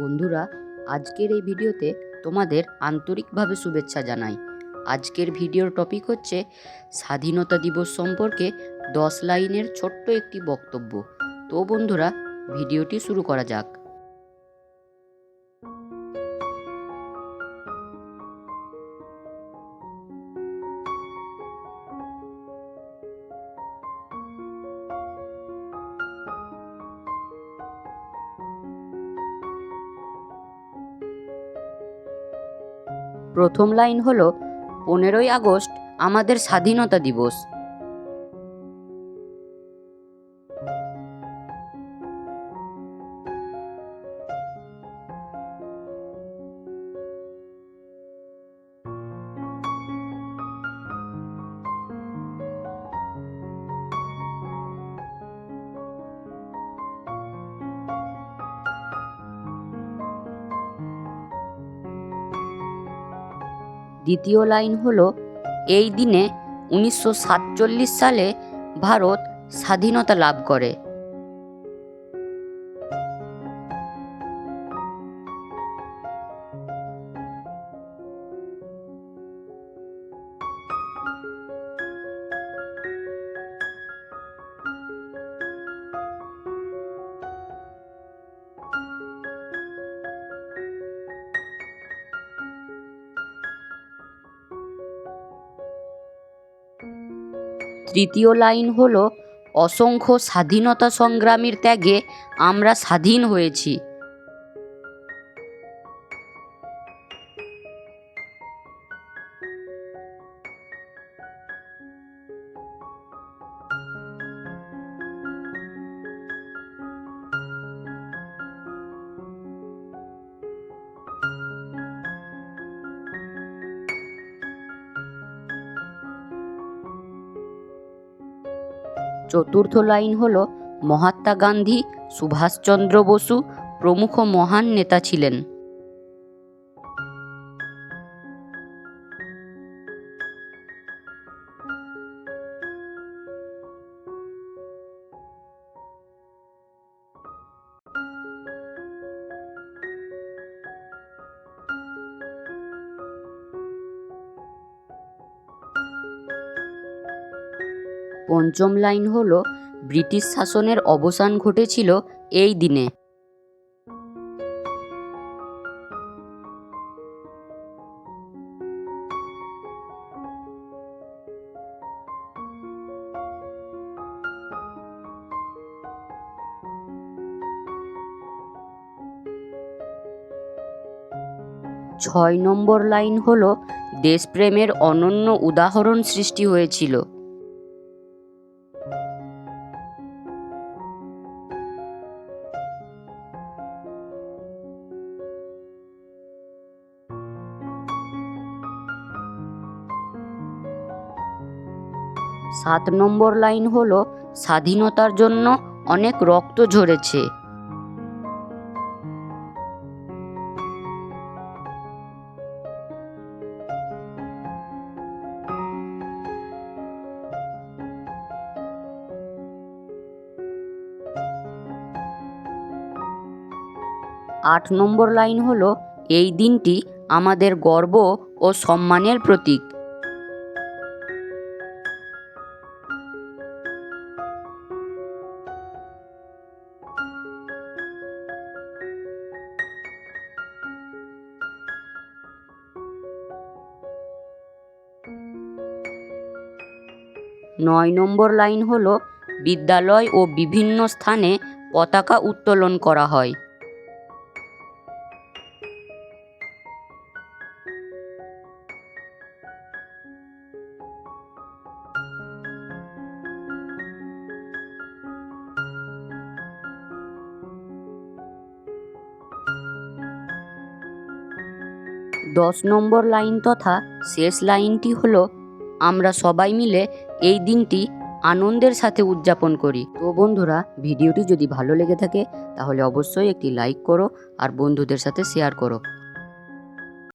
বন্ধুরা, আজকের এই ভিডিওতে তোমাদের আন্তরিকভাবে শুভেচ্ছা জানাই। আজকের ভিডিওর টপিক হচ্ছে স্বাধীনতা দিবস সম্পর্কে দশ লাইনের ছোট্ট একটি বক্তব্য। তো বন্ধুরা, ভিডিওটি শুরু করা যাক। প্রথম লাইন হলো পনেরোই আগস্ট আমাদের স্বাধীনতা দিবস। দ্বিতীয় লাইন হলো এই দিনে উনিশশো সাতচল্লিশ সালে ভারত স্বাধীনতা লাভ করে। তৃতীয় লাইন হলো অসংখ্য স্বাধীনতা সংগ্রামীর ত্যাগে আমরা স্বাধীন হয়েছি। চতুর্থ লাইন হল মহাত্মা গান্ধী সুভাষচন্দ্র বসু প্রমুখ মহান নেতা ছিলেন। পঞ্চম লাইন হলো, ব্রিটিশ শাসনের অবসান ঘটেছিল এই দিনে। ছয় নম্বর লাইন হলো, দেশপ্রেমের অনন্য উদাহরণ সৃষ্টি হয়েছিল। সাত নম্বর লাইন হলো, স্বাধীনতার জন্য অনেক রক্ত ঝরেছে। আট নম্বর লাইন হলো, এই দিনটি আমাদের গর্ব ও সম্মানের প্রতীক। নয় নম্বর লাইন হলো, বিদ্যালয় ও বিভিন্ন স্থানে পতাকা উত্তোলন করা হয়। দশ নম্বর লাইন তথা শেষ লাইনটি হলো, আমরা সবাই মিলে এই দিনটি আনন্দের সাথে উদযাপন করি। তো বন্ধুরা, ভিডিওটি যদি ভালো লেগে থাকে, তাহলে অবশ্যই একটি লাইক করো আর বন্ধুদের সাথে শেয়ার করো।